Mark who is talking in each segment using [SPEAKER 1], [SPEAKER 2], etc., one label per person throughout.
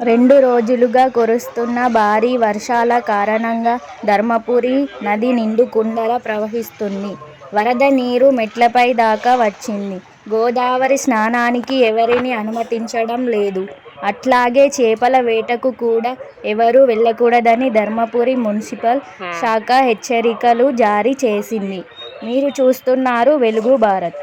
[SPEAKER 1] రెండు రోజులుగా కురుస్తున్న భారీ వర్షాల కారణంగా ధర్మపురి నది నిండు కుండల ప్రవహిస్తుంది వరద నీరు మెట్లపై దాకా వచ్చింది. గోదావరి స్నానానికి ఎవరినీ అనుమతించడం లేదు. అట్లాగే చేపల వేటకు కూడా ఎవరూ వెళ్ళకూడదని ధర్మపురి మున్సిపల్ శాఖ హెచ్చరికలు జారీ చేసింది. మీరు చూస్తున్నారు వెలుగు భారత్.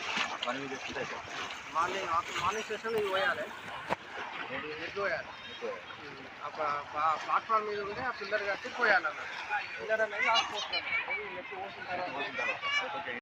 [SPEAKER 2] మార్నింగ్ మార్నింగ్ సెషన్ ఇవి పోయాలి. ఎగ్ పోయాలి? ప్లాట్ఫామ్ మీద ఉంటే ఆ పిల్లర్ కట్టి పోయాలి అన్నమాట పిల్లర్ అనేది లాస్ట్ పోస్తాను నెక్స్ట్ పోసిన తర్వాత.